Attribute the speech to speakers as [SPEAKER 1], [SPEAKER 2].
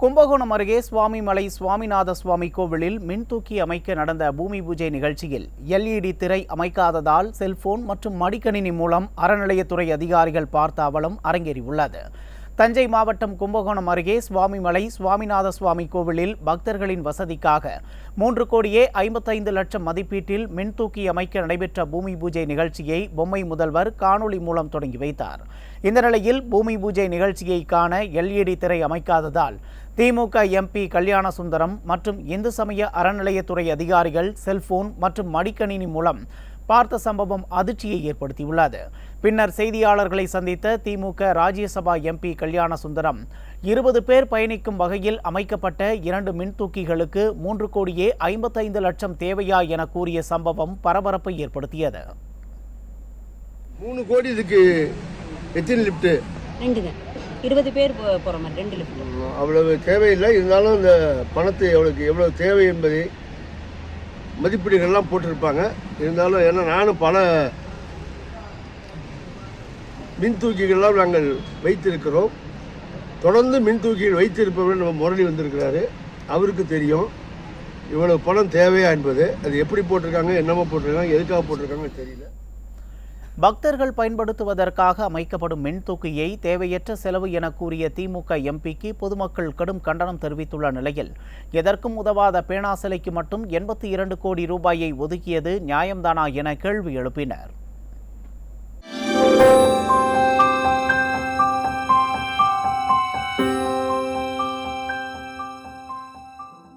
[SPEAKER 1] கும்பகோணம் அருகே சுவாமிமலை சுவாமிநாத சுவாமி கோவிலில் மின்தூக்கி அமைக்க நடந்த பூமி பூஜை நிகழ்ச்சியில் எல்இடி திரை அமைக்காததால் செல்போன் மற்றும் மடிக்கணினி மூலம் அறநிலையத்துறை அதிகாரிகள் பார்த்த அவலம் அரங்கேறியுள்ளது. தஞ்சை மாவட்டம் கும்பகோணம் அருகே சுவாமிமலை சுவாமிநாத சுவாமி கோவிலில் பக்தர்களின் வசதிக்காக மூன்று கோடியே ஐம்பத்தைந்து லட்சம் மதிப்பீட்டில் மின்தூக்கி அமைக்க நடைபெற்ற பூமி பூஜை நிகழ்ச்சியை பொம்மை முதல்வர் காணொளி மூலம் தொடங்கி வைத்தார். இந்த நிலையில் பூமி பூஜை நிகழ்ச்சியை காண எல்இடி திரை அமைக்காததால் திமுக எம்பி கல்யாண சுந்தரம் மற்றும் இந்து சமய அறநிலையத்துறை அதிகாரிகள் செல்போன் மற்றும் மடிக்கணினி மூலம் பார்த்த சம்பவம் அதிர்ச்சியை ஏற்படுத்தியுள்ளது. பின்னர் செய்தியாளர்களை சந்தித்த திமுக ராஜ்யசபா எம்பி கல்யாண சுந்தரம் இருபது பேர் பயணிக்கும் வகையில் அமைக்கப்பட்ட இரண்டு மின்தூக்கிகளுக்கு மூன்று கோடியே ஐம்பத்தைந்து லட்சம் தேவையா என கூறிய சம்பவம் பரபரப்பை ஏற்படுத்தியது.
[SPEAKER 2] மூணு கோடி இதுக்கு எத்தனை
[SPEAKER 3] ரெண்டுங்க இருபது பேர் போகிற மாதிரி ரெண்டு லிஃப்ட்
[SPEAKER 2] அவ்வளவு தேவையில்லை. இருந்தாலும் இந்த பணத்தை எவ்வளோக்கு எவ்வளோ தேவை என்பதை மதிப்பீடுகள்லாம் போட்டிருப்பாங்க. இருந்தாலும் ஏன்னா நானும் பல மின்தூக்கிகள்லாம் நாங்கள் வைத்திருக்கிறோம். தொடர்ந்து மின்தூக்கிகள் வைத்திருப்பவர் நம்ம முரளி வந்திருக்கிறாரு. அவருக்கு தெரியும். இவ்வளவு பணம் தேவையா என்பது. அது எப்படி போட்டிருக்காங்க என்னமோ போட்டிருக்காங்க எதுக்காக போட்டிருக்காங்க தெரியல.
[SPEAKER 1] பக்தர்கள் பயன்படுத்துவதற்காக அமைக்கப்படும் மின்தூக்கியை தேவையற்ற செலவு என கூறிய திமுக எம்பிக்கு பொதுமக்கள் கடும் கண்டனம் தெரிவித்துள்ள நிலையில் எதற்கும் உதவாத பேனா சிலைக்கு மட்டும் எண்பத்தி இரண்டு கோடி ரூபாயை ஒதுக்கியது நியாயம்தானா என கேள்வி எழுப்பினர்.